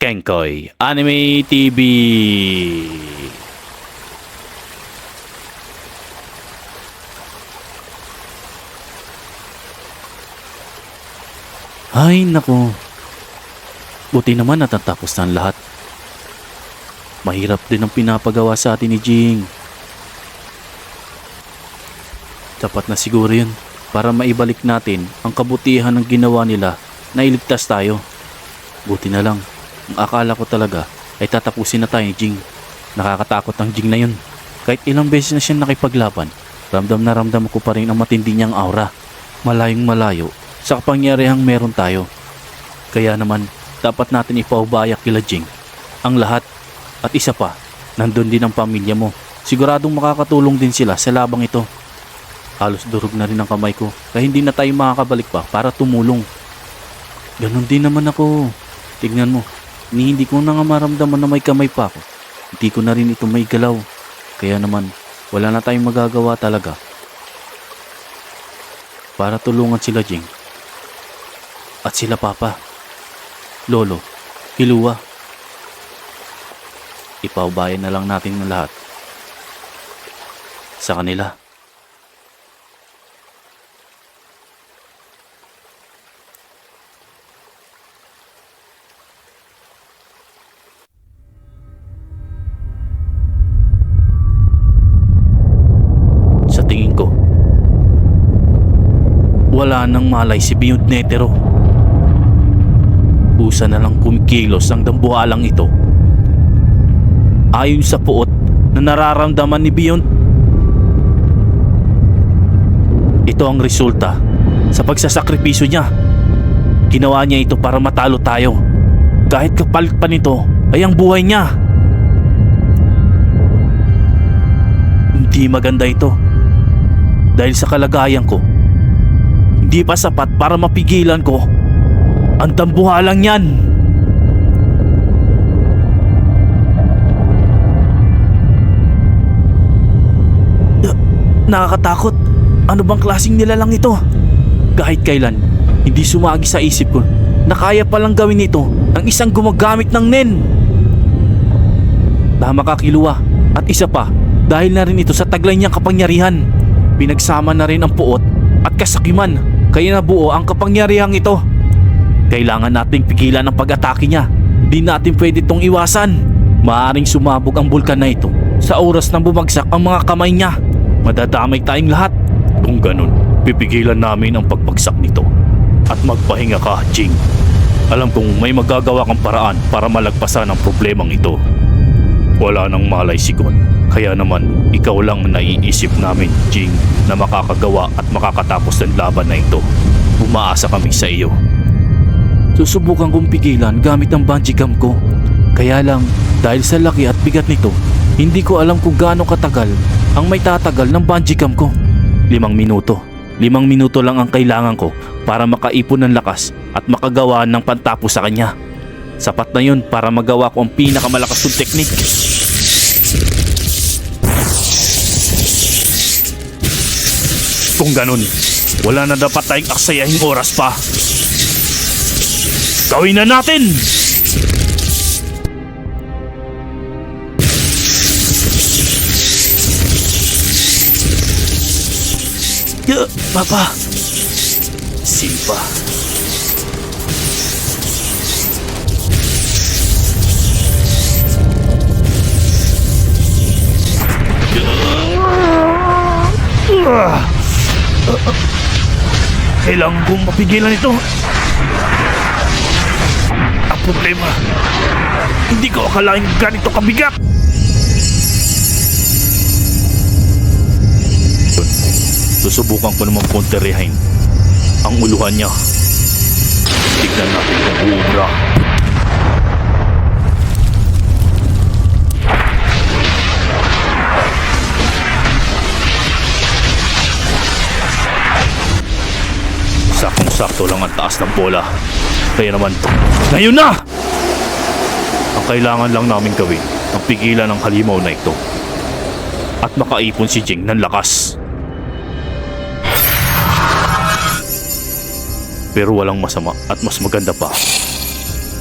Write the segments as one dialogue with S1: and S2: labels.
S1: Kenkoy Anime TV. Ay, nako. Buti naman natatapos na ang lahat. Mahirap din ang pinapagawa sa atin ni Jing. Tapat na siguro yun para maibalik natin ang kabutihan ng ginawa nila na iligtas tayo. Buti na lang, ang akala ko talaga ay tatapusin na tayo ni Jing. Nakakatakot ang Jing na yun. Kahit ilang beses na siya nakipaglaban, ramdam na ramdam ko pa rin ang matindi niyang aura. Malayong malayo sa kapangyarihang meron tayo. Kaya naman, dapat natin ipaubaya kila Jing ang lahat. At isa pa, nandun din ang pamilya mo. Siguradong makakatulong din sila sa labang ito. Halos durog na rin ang kamay ko kaya hindi na tayo makakabalik pa para tumulong. Ganon din naman ako. Tignan mo, ni hindi ko na nga maramdaman na may kamay pa ako. Hindi ko na rin ito may galaw. Kaya naman, wala na tayong magagawa talaga. Para tulungan sila Jing. At sila Papa. Lolo, Hilua. Ipaubayan na lang natin ng lahat. Sa kanila. Wala nang malay si Beyond Netero. Usa na lang kumikilos ang dambuhalang ito. Ayon sa puot na nararamdaman ni Beyond. Ito ang resulta sa pagsasakripisyo niya. Ginawa niya ito para matalo tayo. Kahit kapalit pa nito ay ang buhay niya. Hindi maganda ito. Dahil sa kalagayan ko, hindi pa sapat para mapigilan ko ang tambuhalang yan. Na- Nakakatakot. Ano bang klaseng nilalang ito? Kahit kailan, hindi sumagi sa isip ko na kaya palang gawin ito ang isang gumagamit ng nen. Tama ka kiluwa. At isa pa, dahil na rin ito sa taglay niyang kapangyarihan. Pinagsama na rin ang puot at kasakiman kaya nabuo ang kapangyarihang ito. Kailangan nating pigilan ang pag-atake niya. Di natin pwede itong iwasan. Maaring sumabog ang bulkan na ito sa oras na bumagsak ang mga kamay niya. Madadamay tayong lahat. Kung ganun, pipigilan namin ang pagbagsak nito. At magpahinga ka, Jing. Alam kong may magagawa kang paraan para malagpasan ang problemang ito. Wala nang malay si Gon. Kaya naman, ikaw lang ang naiisip namin, Jing, na makakagawa at makakatapos ng laban na ito. Umaasa kami sa iyo. Susubukan kong pigilan gamit ang bungee cam ko. Kaya lang, dahil sa laki at bigat nito, hindi ko alam kung gaano katagal ang may tatagal ng bungee cam ko. Limang minuto. Limang minuto lang ang kailangan ko para makaipon ng lakas at makagawa ng pantapos sa kanya. Sapat na yun para magawa ko ang pinakamalakas kong teknik. Kung ganun, wala na dapat tayong aksayahing oras pa. Gawin na natin! Ya, Papa. Simpa. Kailangan kong mapigilan ito. Ang problema, hindi ko akalain ganito kabigat. Susubukan ko namang konterihin ang uluhan niya. Tignan natin kung uubra. Sakong-sakto lang ang taas ng bola. Kaya naman, ngayon na! Ang kailangan lang namin gawin ang pigilan ng halimaw na ito. At makaipon si Jing ng lakas. Pero walang masama at mas maganda pa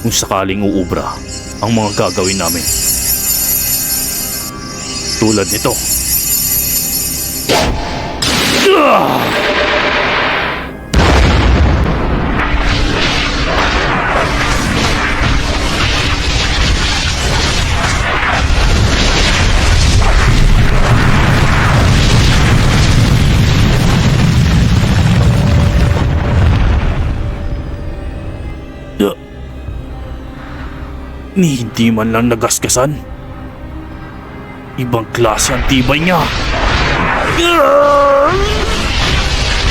S1: kung sakaling uubra ang mga gagawin namin. Tulad nito. Ah. Ni hindi man lang nagasgasan. Ibang klase ang tibay niya.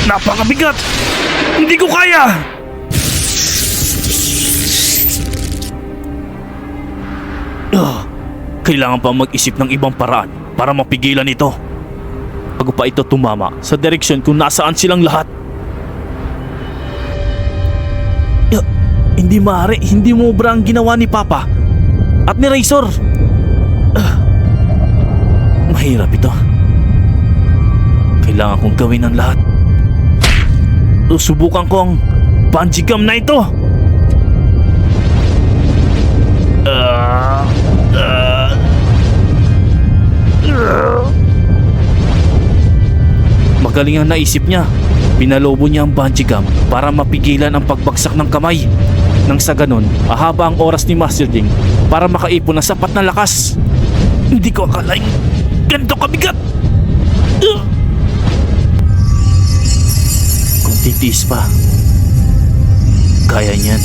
S1: Napakabigat! Hindi ko kaya! Ah, kailangan pa mag-isip ng ibang paraan para mapigilan ito. Bago pa ito tumama sa direksyon kung nasaan silang lahat. Ah, hindi maaari, hindi mo obra ang ginawa ni Papa at ni Razor. Ah, mahirap ito. Kailangan kong gawin ang lahat. Susubukan ko ang bungee gum na ito. Magaling ang naisip niya. Pinalobo niya ang bungee gum para mapigilan ang pagbagsak ng kamay. Nang sa ganon, ahaba ang oras ni Master Jing para makaipon ng sapat na lakas. Hindi ko akalain ganito kabigat. Ugh! Kung titiis pa, kaya niyan.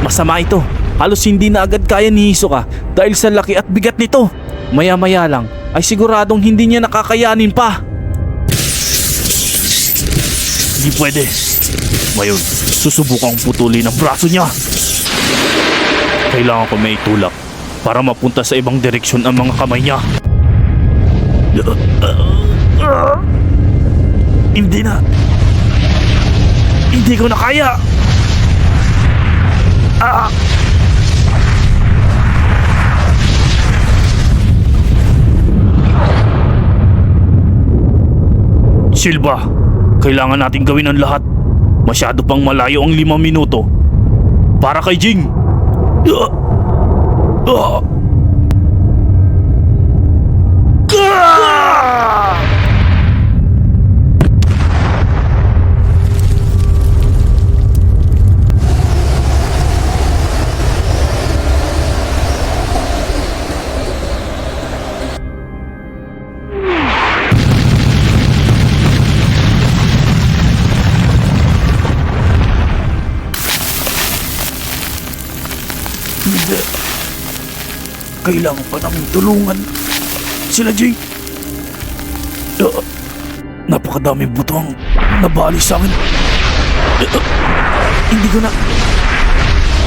S1: Masama ito. Halos hindi na agad kaya ni Hisoka dahil sa laki at bigat nito. Maya-maya lang ay siguradong hindi niya nakakayanin pa. Hindi pwede. Ngayon, susubukang putulin ang braso niya. Kailangan ko may tulak para mapunta sa ibang direksyon ang mga kamay niya. Hindi na. Hindi ko na kaya. Ah! Silva, kailangan natin gawin ang lahat. Masyado pang malayo ang limang minuto. Para kay Jing. Ah! Ah! Ah! Hindi. Kailangan pa namin tulungan. Sila Jing. Uh, napakadaming buto ang nabali sa akin. Uh, hindi ko na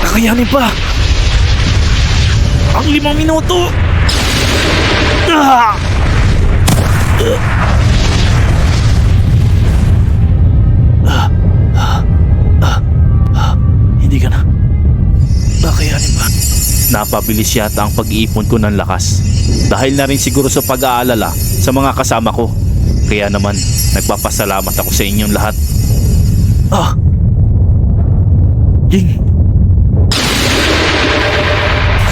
S1: kakayanin pa. Ang limang minuto. Ah! Uh, Kakayanin ba? Napabilis yata ang pag-iipon ko ng lakas. Dahil na rin siguro sa pag-aalala sa mga kasama ko. Kaya naman, nagpapasalamat ako sa inyong lahat. Ah! Jing!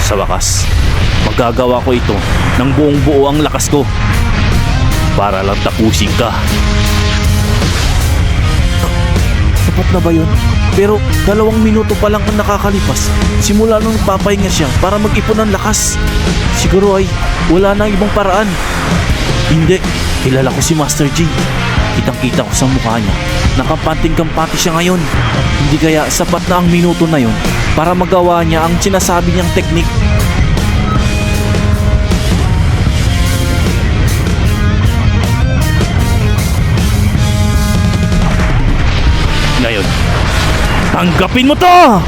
S1: Sa wakas, magagawa ko ito ng buong buo ang lakas ko. Para lang tapusin ka. Sapat na ba yun? Pero dalawang minuto pa lang ang nakakalipas. Simula nung nagpapahinga siya para mag-ipon ng lakas. Siguro ay wala na ibang paraan. Hindi, kilala ko si Master G. Kitang-kita ko sa mukha niya. Nakapanting-kampati siya ngayon. Hindi kaya sapat na ang minuto na yun para magawa niya ang sinasabi niyang teknik. Tanggapin mo to!